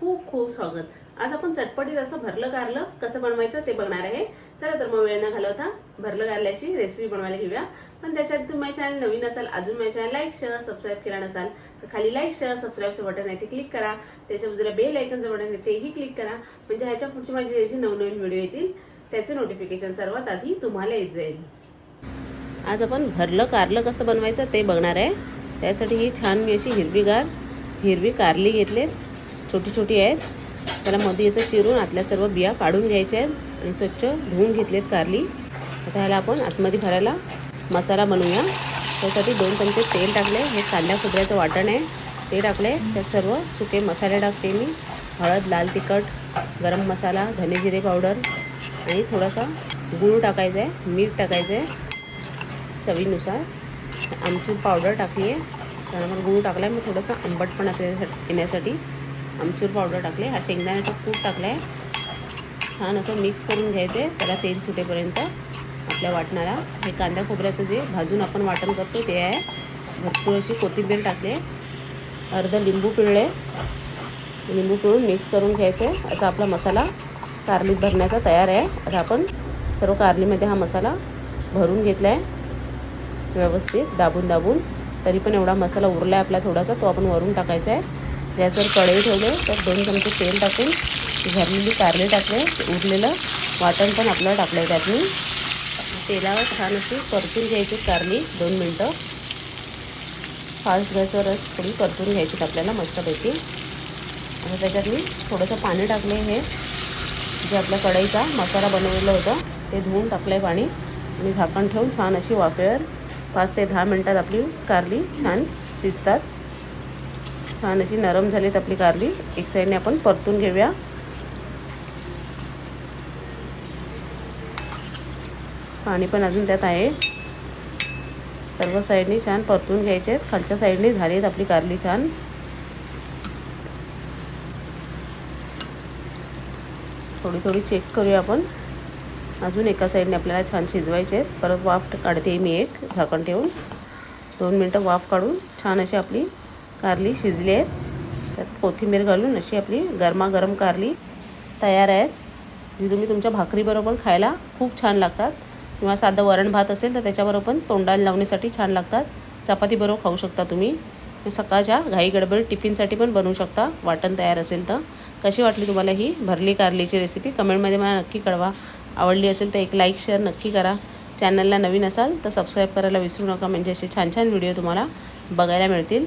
खूप खूप स्वागत. आज आपण चटपटीत असं भरलं कारलं कसं बनवायचं ते बघणार आहे. चला तर मग वेळ न घालवता भरलं कारल्याची रेसिपी बनवायला घेऊया. पण त्याच्यात तुम्ही माझ्या चॅनल नवीन असाल अजून माझ्या चॅनल लाईक शेअर सबस्क्राईब केला नसाल तर खाली लाईक शेअर सबस्क्राईबचं बटन आहे ते क्लिक करा. त्याच्या बाजूला बेल आयकनचं बटन आहे तेही क्लिक करा. म्हणजे ह्याच्या पुढचे माझी जे नवनवीन व्हिडिओ येतील त्याचे नोटिफिकेशन सर्वात आधी तुम्हाला येत जाईल. आज आपण भरलं कारलं कसं बनवायचं ते बघणार आहे. त्यासाठी ही छान मी अशी हिरवीगार हिरवी कारली घेतलेत. छोटी छोटी आहेत. त्याला मध्ये असं चिरून आतल्या सर्व बिया काढून घ्यायच्या आहेत आणि स्वच्छ धुवून घेतलेत कारली. आता ह्याला आपण आतमध्ये भरायला मसाला बनवूया. त्यासाठी दोन चमचे तेल टाकले हे कांद्या खोबऱ्याचं वाटण आहे. ते टाकले त्यात सर्व सुके मसाले टाकते मी. हळद लाल तिखट गरम मसाला धने जिरे पावडर आणि थोडासा गूळ टाकायचा आहे. मीठ टाकायचं आहे चवीनुसार. आमचूर पावडर टाकली आहे त्यानंतर गूळ टाकला आहे मी थोडंसं आंबटपणा त्याच्यासाठी येण्यासाठी आमचूर पावडर टाकले. हा शेंगदाण्याचा कूट टाकला आहे छान असं मिक्स करून घ्यायचे. त्याला तेल सुटेपर्यंत आपल्या वाटणारा हे कांदा खोबऱ्याचं जे भाजून आपण वाटण करतो ते आहे. भरपूर अशी कोथिंबीर टाकली. आहे लिंबू पिळले. लिंबू पिळून मिक्स करून घ्यायचं. आहे असा आपला मसाला कारलीत भरण्याचा तयार आहे. आता आपण सर्व कारलीमध्ये हा मसाला भरून घेतला आहे व्यवस्थित दाबून दाबून. तरी पण एवढा मसाला उरला आहे आपला थोडासा तो आपण वरून टाकायचा आहे. गॅसवर कढई ठेवले तर दोन चमचे तेल टाकून भरलेली कारले टाकले उरलेलं वाटण पण आपल्याला टाकलं आहे त्यातून. तेलावर छान अशी परतून घ्यायची कारली दोन मिनटं. फास्ट गॅसवरच थोडी परतून घ्यायची आपल्याला मस्तपैकी. आणि त्याच्यात मी थोडंसं पाणी टाकलं हे जे आपल्या कढईचा मसाला बनवलेलं होतं ते धुवून टाकलं आहे पाणी. आणि झाकण ठेवून छान अशी वाफेवर पाच ते दहा मिनटात आपली कारली छान शिजतात. छान अशी नरम झालीत आपली कारली. एक साईडने आपण परतून घेऊया. पाणी पण अजून त्यात आहे. सर्व साईडनी छान परतून घ्यायचे आहेत. खालच्या झाली झालीत आपली कारली छान. थोडी थोडी चेक करूया आपण. अजून एका साईडने आपल्याला छान शिजवायचे आहेत. परत वाफ काढते मी एक झाकण ठेवून. दोन मिनटं वाफ काढून छान अशी आपली कारली शिजली आहेत. त्यात कोथिंबीर घालून अशी आपली गरमागरम कारली तयार आहेत. जी तुम्ही तुमच्या भाकरीबरोबर खायला खूप छान लागतात. किंवा साधं वरण भात असेल तर त्याच्याबरोबर पण तोंडाला लावण्यासाठी छान लागतात. चपातीबरोबर खाऊ शकता तुम्ही. सकाळच्या घाई गडबड टिफिनसाठी पण बनवू शकता. वाटण तयार असेल तर. कशी वाटली तुम्हाला ही भरली कारलीची रेसिपी कमेंटमध्ये मला नक्की कळवा. आवडली असेल तर एक लाईक शेअर नक्की करा. चॅनलला नवीन असाल तर सबस्क्राईब करायला विसरू नका. म्हणजे असे छान छान व्हिडिओ तुम्हाला बघायला मिळतील.